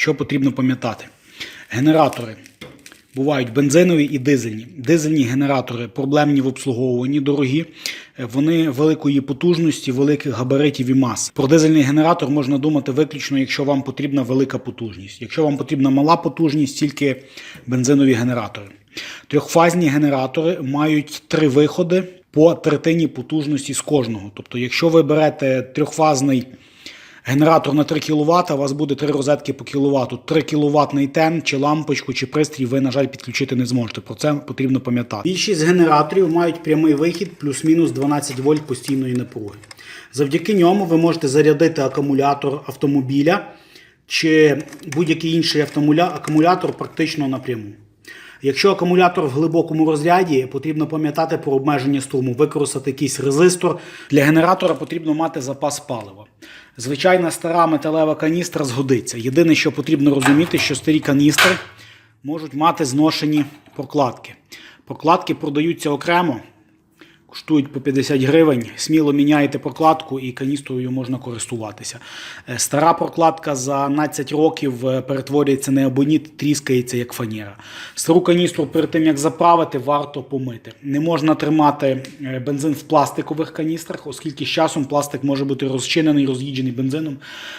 що потрібно пам'ятати? Генератори бувають бензинові і дизельні. Дизельні генератори проблемні в обслуговуванні, дорогі. Е, Вони великої потужності, великих габаритів і мас. Про дизельний генератор можна думати виключно, якщо вам потрібна велика потужність. Якщо вам потрібна мала потужність, тільки бензинові генератори. Трьохфазні генератори мають три виходи по третині потужності з кожного. Тобто, якщо ви берете трьохфазний Генератор на 3 кВт, у вас буде 3 розетки по кіловату. 3 кВт тен, чи лампочку, чи пристрій ви, на жаль, підключити не зможете. Про це потрібно пам'ятати. Більшість генераторів мають прямий вихід плюс-мінус 12 вольт постійної напруги. Завдяки ньому ви можете зарядити акумулятор автомобіля чи будь-який інший акумулятор практично напряму. Якщо акумулятор в глибокому розряді, потрібно пам'ятати про обмеження струму, використати якийсь резистор. Для генератора потрібно мати запас палива. Звичайна стара металева каністра згодиться. Єдине, що потрібно розуміти, що старі каністри можуть мати зношені прокладки. Прокладки продаються окремо, коштують по 50 гривень. Сміло міняєте прокладку і каністрою можна користуватися. Е, Стара прокладка за 12 років е, перетворюється на абоніт, тріскається як фанера. Стару каністру перед тим як заправити, варто помити. Не можна тримати е, бензин в пластикових каністрах, оскільки з часом пластик може бути розчинений, роз'їджений бензином,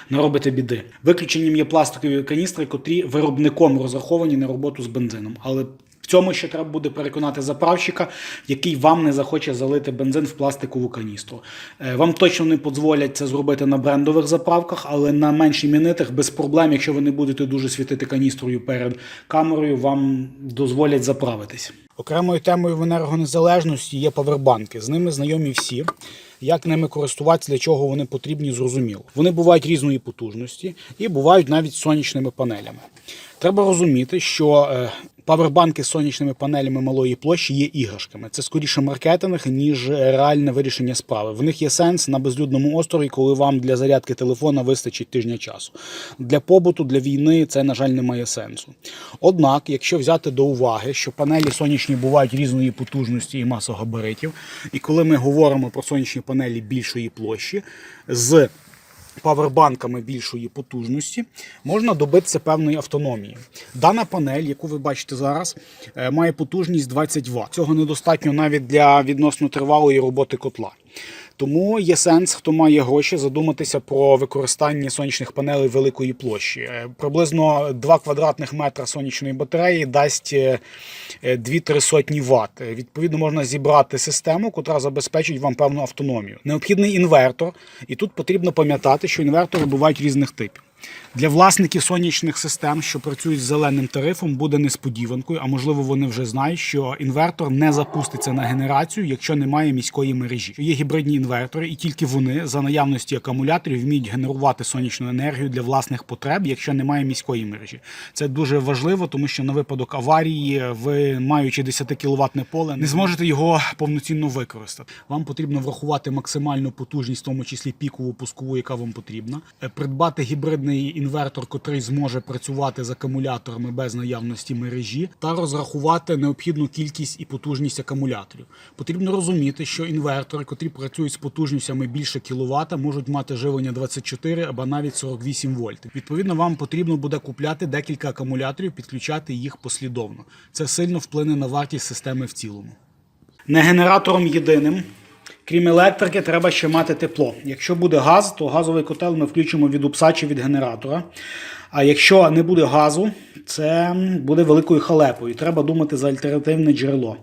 наробити біди. Виключенням є пластикові каністри, котрі виробником розраховані на роботу з бензином. Але цьому ще треба буде переконати заправщика, який вам не захоче залити бензин в пластикову каністру. Е, Вам точно не дозволять це зробити на брендових заправках, але на менш іменитих без проблем, якщо ви не будете дуже світити каністрою перед камерою, вам дозволять заправитись. Окремою темою в енергонезалежності є павербанки. З ними знайомі всі. Як ними користуватися, для чого вони потрібні, зрозуміло. Вони бувають різної потужності і бувають навіть сонячними панелями. Треба розуміти, що е, павербанки з сонячними панелями малої площі є іграшками. Це скоріше маркетинг, ніж реальне вирішення справи. В них є сенс на безлюдному острові, коли вам для зарядки телефона вистачить тижня часу. Для побуту, для війни це, на жаль, не має сенсу. Однак, якщо взяти до уваги, що панелі сонячні бувають різної потужності і масогабаритів, і коли ми говоримо про сонячні панелі більшої площі, з павербанками більшої потужності можна добитися певної автономії. Дана панель, яку ви бачите зараз, е, має потужність 20 Вт. Цього недостатньо навіть для відносно тривалої роботи котла. Тому є сенс, хто має гроші, задуматися про використання сонячних панелей великої площі. Е, Приблизно 2 квадратних метра сонячної батареї дасть е, е, 2-3 сотні Вт. Е, Відповідно, можна зібрати систему, яка забезпечить вам певну автономію. Необхідний інвертор, і тут потрібно пам'ятати, що інвертори бувають різних типів. Для власників сонячних систем, що працюють з зеленим тарифом, буде несподіванкою, а можливо вони вже знають, що інвертор не запуститься на генерацію, якщо немає міської мережі. Є гібридні інвертори, і тільки вони за наявності акумуляторів вміють генерувати сонячну енергію для власних потреб, якщо немає міської мережі. Це дуже важливо, тому що на випадок аварії, ви маючи 10 кіловатне поле, не зможете його повноцінно використати. Вам потрібно врахувати максимальну потужність, в тому числі пікову пускову, яка вам потрібна, Е, придбати гібридний інвертор, котрий зможе працювати з акумуляторами без наявності мережі, та розрахувати необхідну кількість і потужність акумуляторів. Потрібно розуміти, що інвертори, котрі працюють з потужностями більше кіловата, можуть мати живлення 24 або навіть 48 вольт. Відповідно, вам потрібно буде купляти декілька акумуляторів, підключати їх послідовно. Це сильно вплине на вартість системи в цілому. Не генератором єдиним. Крім електрики, треба ще мати тепло. Якщо буде газ, то газовий котел ми включимо від упса чи від генератора. А якщо не буде газу, це буде великою халепою. Треба думати за альтернативне джерело.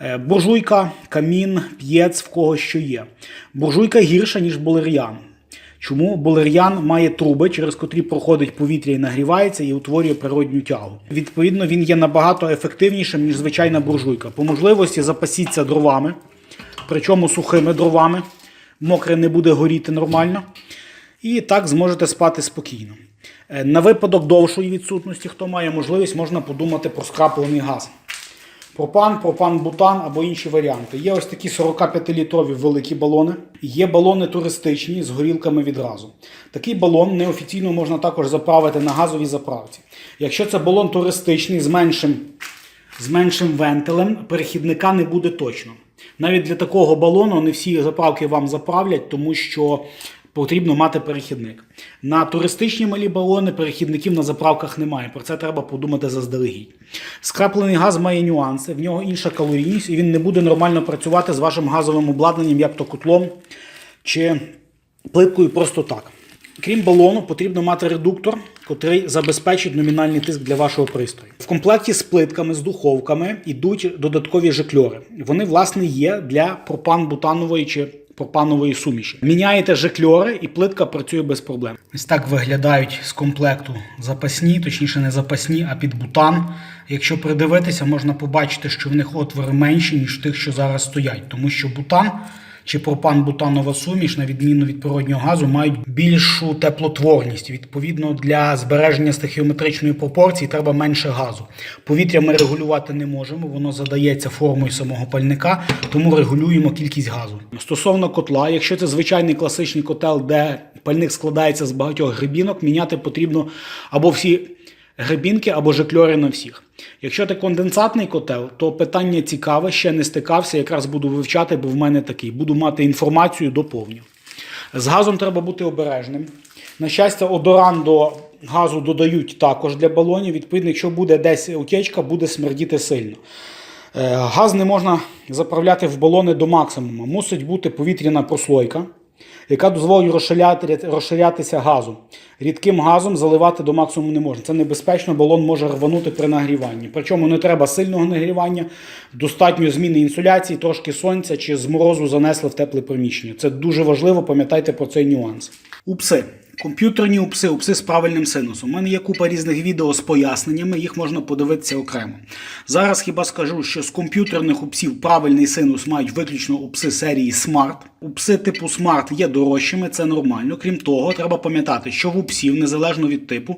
Е, Буржуйка, камін, п'єц, в кого що є. Буржуйка гірша, ніж болер'ян. Чому болер'ян має труби, через котрі проходить повітря і нагрівається і утворює природню тягу. Відповідно, він є набагато ефективнішим, ніж звичайна буржуйка. По можливості запасіться дровами, причому сухими дровами. Мокре не буде горіти нормально. І так зможете спати спокійно. Е, На випадок довшої відсутності, хто має можливість, можна подумати про скраплений газ. Пропан, пропан-бутан або інші варіанти. Є ось такі 45-літрові великі балони. Є балони туристичні з горілками відразу. Такий балон неофіційно можна також заправити на газовій заправці. Якщо це балон туристичний з меншим, з меншим вентилем, перехідника не буде точно. Навіть для такого балону не всі заправки вам заправлять, тому що потрібно мати перехідник. На туристичні малі балони перехідників на заправках немає. Про це треба подумати заздалегідь. Скраплений газ має нюанси, в нього інша калорійність, і він не буде нормально працювати з вашим газовим обладнанням, як то котлом чи плиткою просто так. Крім балону, потрібно мати редуктор, котрий забезпечить номінальний тиск для вашого пристрою. В комплекті з плитками, з духовками йдуть додаткові жикльори. Вони, власне, є для пропан-бутанової чи пропанової суміші. Міняєте жикльори, і плитка працює без проблем. Ось так виглядають з комплекту запасні, точніше не запасні, а під бутан. Якщо придивитися, можна побачити, що в них отвори менші, ніж тих, що зараз стоять, тому що бутан чи пропан-бутанова суміш, на відміну від природнього газу, мають більшу теплотворність. Відповідно, для збереження стихіометричної пропорції треба менше газу. Повітря ми регулювати не можемо, воно задається формою самого пальника, тому регулюємо кількість газу. Стосовно котла, якщо це звичайний класичний котел, де пальник складається з багатьох грибінок, міняти потрібно або всі грибінки або жикльори на всіх. Якщо це конденсатний котел, то питання цікаве, ще не стикався, якраз буду вивчати, бо в мене такий. Буду мати інформацію доповню. З газом треба бути обережним. На щастя, одоран до газу додають також для балонів. Відповідно, якщо буде десь утечка, буде смердіти сильно. Е, Газ не можна заправляти в балони до максимуму. Мусить бути повітряна прослойка, яка дозволить розширяти, розширятися газом. Рідким газом заливати до максимуму не можна. Це небезпечно, балон може рванути при нагріванні. Причому не треба сильного нагрівання, достатньо зміни інсуляції, трошки сонця чи з морозу занесли в тепле приміщення. Це дуже важливо, пам'ятайте про цей нюанс. Упси. Комп'ютерні упси, упси з правильним синусом. У мене є купа різних відео з поясненнями, їх можна подивитися окремо. Зараз хіба скажу, що з комп'ютерних упсів правильний синус мають виключно упси серії Smart. Упси типу Smart є дорожчими, це нормально. Крім того, треба пам'ятати, що в упсів, незалежно від типу,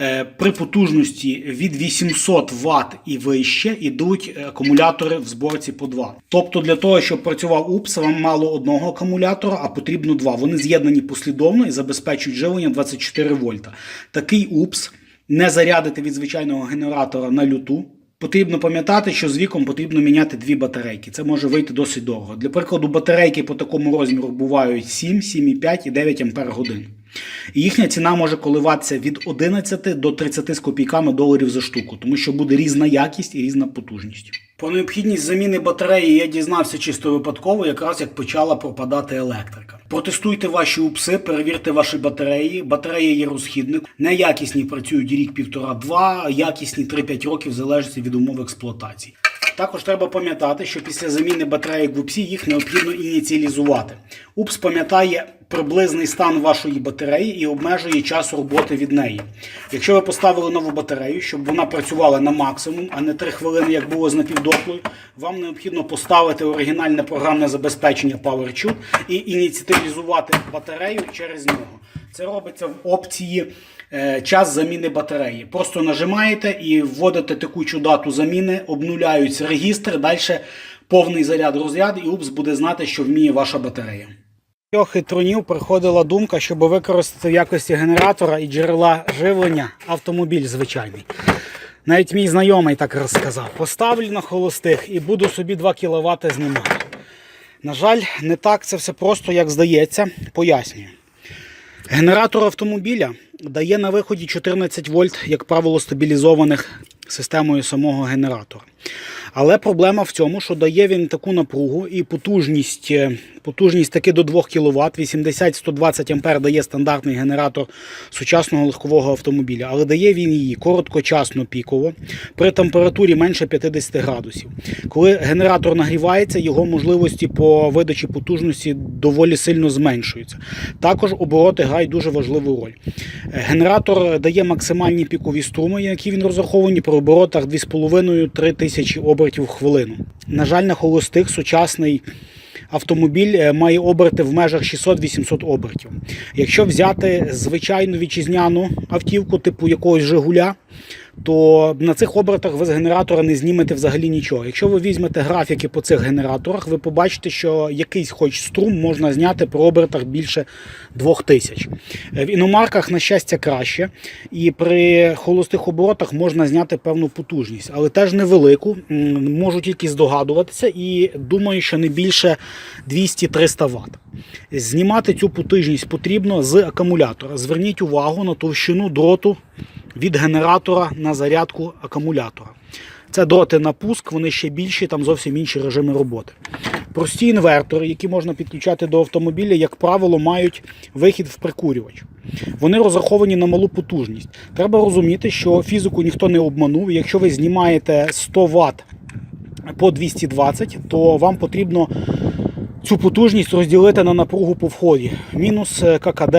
е, при потужності від 800 Вт і вище йдуть е, акумулятори в зборці по 2. Тобто для того, щоб працював упс, вам мало одного акумулятора, а потрібно два. Вони з'єднані послідовно і забезпечують живлення 24 вольта. Такий упс не зарядити від звичайного генератора на люту. Потрібно пам'ятати, що з віком потрібно міняти дві батарейки. Це може вийти досить дорого. Для прикладу, батарейки по такому розміру бувають 7, 7,5 і 9 ампер годин. І їхня ціна може коливатися від 11 до 30 з копійками доларів за штуку, тому що буде різна якість і різна потужність. Про необхідність заміни батареї я дізнався чисто випадково, якраз як почала пропадати електрика. Протестуйте ваші упси, перевірте ваші батареї. Батарея є розхідник. Неякісні працюють рік, півтора-два, якісні 3-5 років залежить від умов експлуатації. Також треба пам'ятати, що після заміни батареїк в УПСі їх необхідно ініціалізувати. УПС пам'ятає приблизний стан вашої батареї і обмежує час роботи від неї. Якщо ви поставили нову батарею, щоб вона працювала на максимум, а не 3 хвилини, як було з напівдоплою, вам необхідно поставити оригінальне програмне забезпечення PowerTube і ініціалізувати батарею через нього. Це робиться в опції е, час заміни батареї. Просто нажимаєте і вводите текучу дату заміни, обнуляються регістри, далі повний заряд розряд, і УПС буде знати, що вміє ваша батарея. Трьох хитронів приходила думка, щоб використати в якості генератора і джерела живлення автомобіль звичайний. Навіть мій знайомий так розказав. Поставлю на холостих і буду собі 2 кВт знімати. На жаль, не так це все просто, як здається. Пояснюю. Генератор автомобіля дає на виході 14 вольт, як правило, стабілізованих системою самого генератора. Але проблема в цьому, що дає він таку напругу і потужність, е, потужність таки до 2 кВт, 80-120 А дає стандартний генератор сучасного легкового автомобіля, але дає він її короткочасно піково при температурі менше 50 градусів. Коли генератор нагрівається, його можливості по видачі потужності доволі сильно зменшуються. Також обороти грають дуже важливу роль. Е, Генератор дає максимальні пікові струми, які він розраховані при оборотах 2,5-3 тисячі обертів в хвилину. На жаль, на холостих сучасний автомобіль е, має оберти в межах 600-800 обертів. Якщо взяти звичайну вітчизняну автівку, типу якогось Жигуля, то на цих обертах ви з генератора не знімете взагалі нічого. Якщо ви візьмете графіки по цих генераторах, ви побачите, що якийсь хоч струм можна зняти при обертах більше 2000. Е, В іномарках, на щастя, краще. І при холостих оборотах можна зняти певну потужність, але теж невелику. Можу тільки здогадуватися, і думаю, що не більше 200-300 Вт. Знімати цю потужність потрібно з акумулятора. Зверніть увагу на товщину дроту від генератора на зарядку акумулятора. Це дроти на пуск, вони ще більші, там зовсім інші режими роботи. Прості інвертори, які можна підключати до автомобіля, як правило, мають вихід в прикурювач. Вони розраховані на малу потужність. Треба розуміти, що фізику ніхто не обманув. Якщо ви знімаєте 100 Вт по 220, то вам потрібно цю потужність розділити на напругу по вході. Мінус е, ККД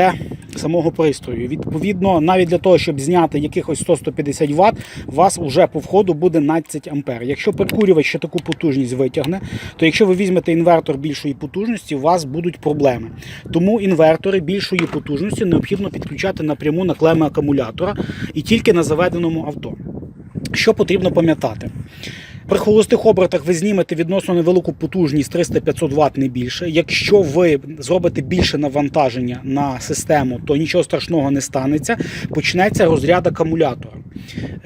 самого пристрою. Відповідно, навіть для того, щоб зняти якихось 100-150 Вт, у вас вже по входу буде 12 А. Якщо прикурювач ще таку потужність витягне, то якщо ви візьмете інвертор більшої потужності, у вас будуть проблеми. Тому інвертори більшої потужності необхідно підключати напряму на клеми акумулятора і тільки на заведеному авто. Що потрібно пам'ятати? При холостих обертах ви знімете відносно невелику потужність 300-500 Вт не більше. Якщо ви зробите більше навантаження на систему, то нічого страшного не станеться. Почнеться розряд акумулятора.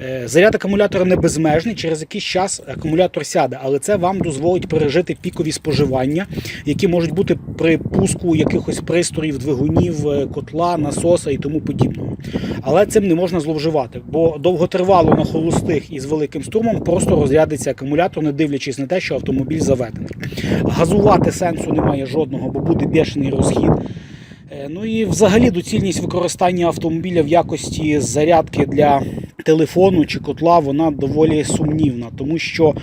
Е, Заряд акумулятора не безмежний, через якийсь час акумулятор сяде, але це вам дозволить пережити пікові споживання, які можуть бути при пуску якихось пристроїв, двигунів, е, котла, насоса і тому подібного. Але цим не можна зловживати, бо довготривало на холостих із великим струмом просто розрядиться акумулятор, не дивлячись на те, що автомобіль заведений. Газувати сенсу немає жодного, бо буде бешений розхід. Е, Ну і взагалі доцільність використання автомобіля в якості зарядки для телефону чи котла вона доволі сумнівна, тому що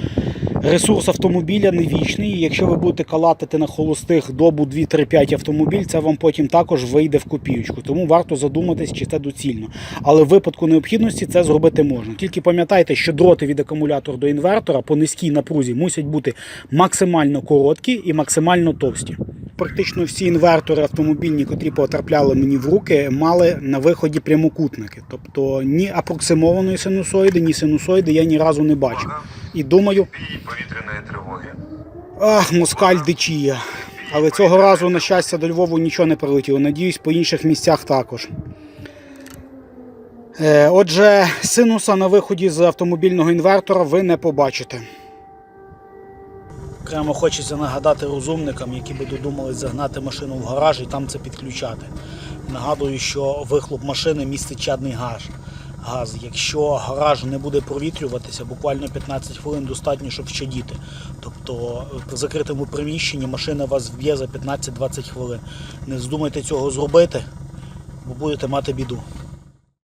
ресурс автомобіля не вічний. Якщо ви будете калатити на холостих добу 2-3-5 автомобіль, це вам потім також вийде в копійку. Тому варто задуматись, чи це доцільно. Але в випадку необхідності це зробити можна. Тільки пам'ятайте, що дроти від акумулятора до інвертора по низькій напрузі мусять бути максимально короткі і максимально товсті. Практично всі інвертори автомобільні, котрі потрапляли мені в руки, мали на виході прямокутники. Тобто ні апроксимованої синусоїди, ні синусоїди я ні разу не бачив. І думаю, повітряної тривоги. ах, москаль дичія. Але цього разу, на щастя, до Львову нічого не прилетіло. Надіюсь, по інших місцях також. Е, Отже, синуса на виході з автомобільного інвертора ви не побачите. Окремо хочеться нагадати розумникам, які би додумались загнати машину в гараж і там це підключати. Нагадую, що вихлоп машини містить чадний газ. Газ. Якщо гараж не буде провітрюватися, буквально 15 хвилин достатньо, щоб щадіти. Тобто в закритому приміщенні машина вас вб'є за 15-20 хвилин. Не здумайте цього зробити, бо будете мати біду.